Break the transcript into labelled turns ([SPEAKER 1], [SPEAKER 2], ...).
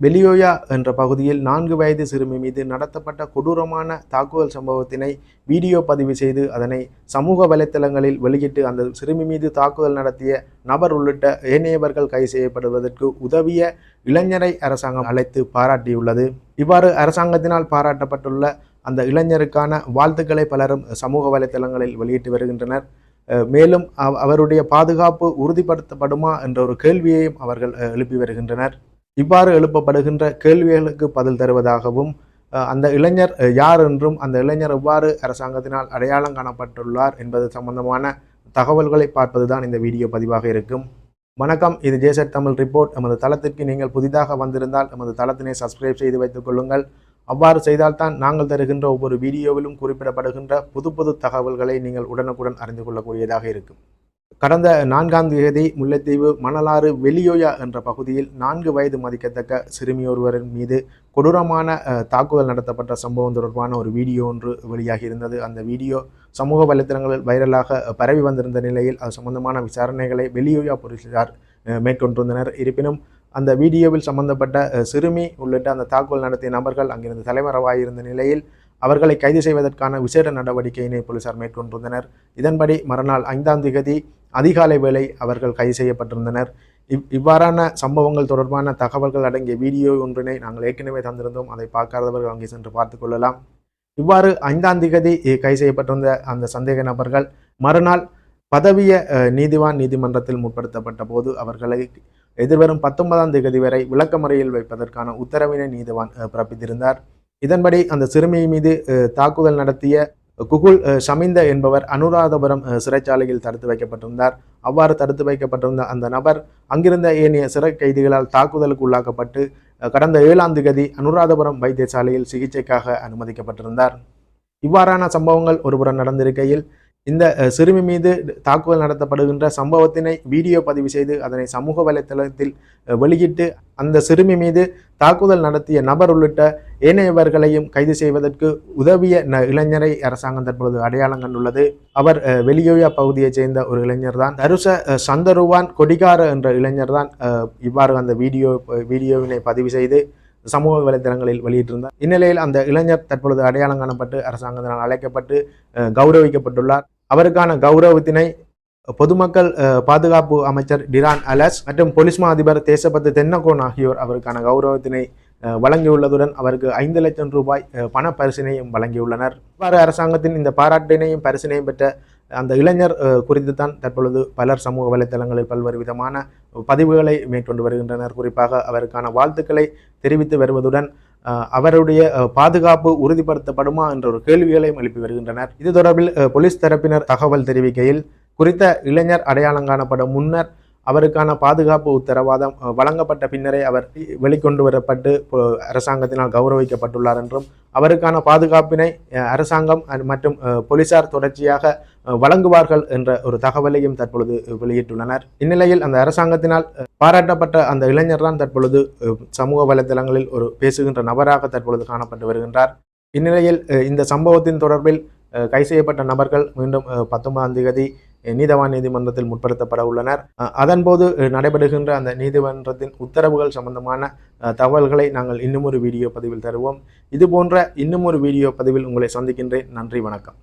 [SPEAKER 1] பெலியோயா என்ற பகுதியில் நான்கு வயது சிறுமி மீது நடத்தப்பட்ட கொடூரமான தாக்குதல் சம்பவத்தினை வீடியோ பதிவு செய்து அதனை சமூக வலைத்தளங்களில் வெளியிட்டு அந்த சிறுமி மீது தாக்குதல் நடத்திய நபர் உள்ளிட்ட ஏனையவர்கள் கைது செய்யப்படுவதற்கு உதவிய இளைஞரை அரசாங்கம் அழைத்து பாராட்டியுள்ளது. இவ்வாறு அரசாங்கத்தினால் பாராட்டப்பட்டுள்ள அந்த இளைஞருக்கான வாழ்த்துக்களை பலரும் சமூக வலைத்தளங்களில் வெளியிட்டு வருகின்றனர். மேலும் அவருடைய பாதுகாப்பு உறுதிப்படுத்தப்படுமா என்ற ஒரு கேள்வியையும் அவர்கள் எழுப்பி வருகின்றனர். இவ்வாறு எழுப்பப்படுகின்ற கேள்விகளுக்கு பதில் தருவதாகவும் அந்த இளைஞர் யார் என்றும் அந்த இளைஞர் எவ்வாறு அரசாங்கத்தினால் அடையாளம் காணப்பட்டுள்ளார் என்பது சம்பந்தமான தகவல்களை பார்ப்பதுதான் இந்த வீடியோ பதிவாக இருக்கும். வணக்கம் இது ஜேசட் தமிழ் ரிப்போர்ட். எமது தளத்திற்கு நீங்கள் புதிதாக வந்திருந்தால் எமது தளத்தினை சப்ஸ்கிரைப் செய்து வைத்துக் கொள்ளுங்கள். அவ்வாறு செய்தால்தான் நாங்கள் தருகின்ற ஒவ்வொரு வீடியோவிலும் குறிப்பிடப்படுகின்ற புது புது தகவல்களை நீங்கள் உடனுக்குடன் அறிந்து கொள்ளக்கூடியதாக இருக்கும். கடந்த நான்காம் தேதி முல்லைத்தீவு மணலாறு வெளியோயா என்ற பகுதியில் நான்கு வயது மதிக்கத்தக்க சிறுமி ஒருவரின் மீது கொடூரமான தாக்குதல் நடத்தப்பட்ட சம்பவம் தொடர்பான ஒரு வீடியோ ஒன்று வெளியாகி இருந்தது. அந்த வீடியோ சமூக வலைத்தளங்களில் வைரலாக பரவி வந்திருந்த நிலையில் அது சம்பந்தமான விசாரணைகளை வெளியோயா போலீசார் மேற்கொண்டிருந்தனர். இருப்பினும் அந்த வீடியோவில் சம்பந்தப்பட்ட சிறுமி உள்ளிட்ட அந்த தாக்குதல் நடத்திய நபர்கள் அங்கிருந்து தலைமறைவாயிருந்த நிலையில் அவர்களை கைது செய்வதற்கான விசேட நடவடிக்கையினை போலீசார் மேற்கொண்டிருந்தனர். இதன்படி மறுநாள் ஐந்தாம் திகதி அதிகாலை வேளை அவர்கள் கைது செய்யப்பட்டிருந்தனர். இவ் இவ்வாறான சம்பவங்கள் தொடர்பான தகவல்கள் அடங்கிய வீடியோ ஒன்றினை நாங்கள் ஏற்கனவே தந்திருந்தோம். அதை பார்க்காதவர்கள் அங்கே சென்று பார்த்து கொள்ளலாம். இவ்வாறு ஐந்தாம் திகதி கைது செய்யப்பட்டிருந்த அந்த சந்தேக நபர்கள் மறுநாள் பதவிய நீதிவான் நீதிமன்றத்தில் முற்படுத்தப்பட்ட போது அவர்களை எதிர்வரும் பத்தொன்பதாம் தேதி வரை விளக்கமறையில் வைப்பதற்கான உத்தரவினை நீதிவான் பிறப்பித்திருந்தார். இதன்படி அந்த சிறுமி மீது தாக்குதல் நடத்திய குகுல் சமிந்த ஷமிந்த என்பவர் அனுராதபுரம் சிறைச்சாலையில் தடுத்து வைக்கப்பட்டிருந்தார். அவ்வாறு தடுத்து வைக்கப்பட்டிருந்த அந்த நபர் அங்கிருந்த ஏனைய சிறை கைதிகளால் தாக்குதலுக்கு உள்ளாக்கப்பட்டு கடந்த ஏழாம் திகதி அனுராதபுரம் வைத்தியசாலையில் சிகிச்சைக்காக அனுமதிக்கப்பட்டிருந்தார். இவ்வாறான சம்பவங்கள் ஒருபுறம் நடந்திருக்கையில் இந்த சிறுமி மீது தாக்குதல் நடத்தப்படுகின்ற சம்பவத்தினை வீடியோ பதிவு செய்து அதனை சமூக வலைத்தளத்தில் வெளியிட்டு அந்த சிறுமி மீது தாக்குதல் நடத்திய நபர் உள்ளிட்ட ஏனையவர்களையும் கைது செய்வதற்கு உதவிய ந- இளைஞரை அரசாங்கம் தற்பொழுது அடையாளம் கண்டுள்ளது. அவர் வெளியோயா பகுதியைச் சேர்ந்த ஒரு இளைஞர் தான். தருச சந்தருவான் கொடிகார என்ற இளைஞர் தான் இவ்வாறு அந்த வீடியோ வீடியோவினை பதிவு செய்து சமூக வலைதளங்களில் வெளியிட்டிருந்தார் இந்நிலையில் அந்த இளைஞர் தற்பொழுது அடையாளம் காணப்பட்டு அரசாங்கத்தினால் அழைக்கப்பட்டு கௌரவிக்கப்பட்டுள்ளார். அவருக்கான கௌரவத்தினை பொதுமக்கள் பாதுகாப்பு அமைச்சர் டிரான் அலஸ் மற்றும் பொலிஸ்மா அதிபர் தேசபத்து தென்னகோன் ஆகியோர் அவருக்கான கௌரவத்தினை வழங்கியுள்ளதுடன் அவருக்கு ஐந்து லட்சம் ரூபாய் பண பரிசினையும் வழங்கியுள்ளனர். இவ்வாறு அரசாங்கத்தின் இந்த பாராட்டினையும் பரிசினையும் பெற்ற அந்த இளைஞர் குறித்து தான் தற்பொழுது பலர் சமூக வலைத்தளங்களில் பல்வேறு விதமான பதிவுகளை மேற்கொண்டு வருகின்றனர். குறிப்பாக அவருக்கான வாழ்த்துக்களை தெரிவித்து வருவதுடன் அவருடைய பாதுகாப்பு உறுதிப்படுத்தப்படுமா என்ற ஒரு கேள்விகளையும் எழுப்பி வருகின்றனர். இது தொடர்பில் போலீஸ் தரப்பினர் தகவல் தெரிவிக்கையில் குறித்த இளைஞர் அடையாளம் காணப்படும் முன்னர் அவருக்கான பாதுகாப்பு உத்தரவாதம் வழங்கப்பட்ட பின்னரே அவர் வெளிக்கொண்டு வரப்பட்டு அரசாங்கத்தினால் கௌரவிக்கப்பட்டுள்ளார் என்றும் அவருக்கான பாதுகாப்பினை அரசாங்கம் மற்றும் போலீசார் தொடர்ச்சியாக வழங்குவார்கள் என்ற ஒரு தகவலையும் தற்பொழுது வெளியிட்டுள்ளனர். இந்நிலையில் அந்த அரசாங்கத்தினால் பாராட்டப்பட்ட அந்த இளைஞர் தான் தற்பொழுது சமூக வலைதளங்களில் ஒரு பேசுகின்ற நபராக தற்பொழுது காணப்பட்டு வருகின்றார். இந்நிலையில் இந்த சம்பவத்தின் தொடர்பில் கைது செய்யப்பட்ட நபர்கள் மீண்டும் பத்தொன்பதாம் தேதி நீதவான் நீதிமன்றத்தில் முற்படுத்தப்பட உள்ளனர். அஹ், அதன்போது அஹ், நடைபெறுகின்ற அந்த நீதிமன்றத்தின் உத்தரவுகள் சம்பந்தமான தகவல்களை நாங்கள் இன்னும் ஒரு வீடியோ பதிவில் தருவோம். இது போன்ற இன்னும் ஒரு வீடியோ பதிவில் உங்களை சந்திக்கின்றேன். நன்றி வணக்கம்.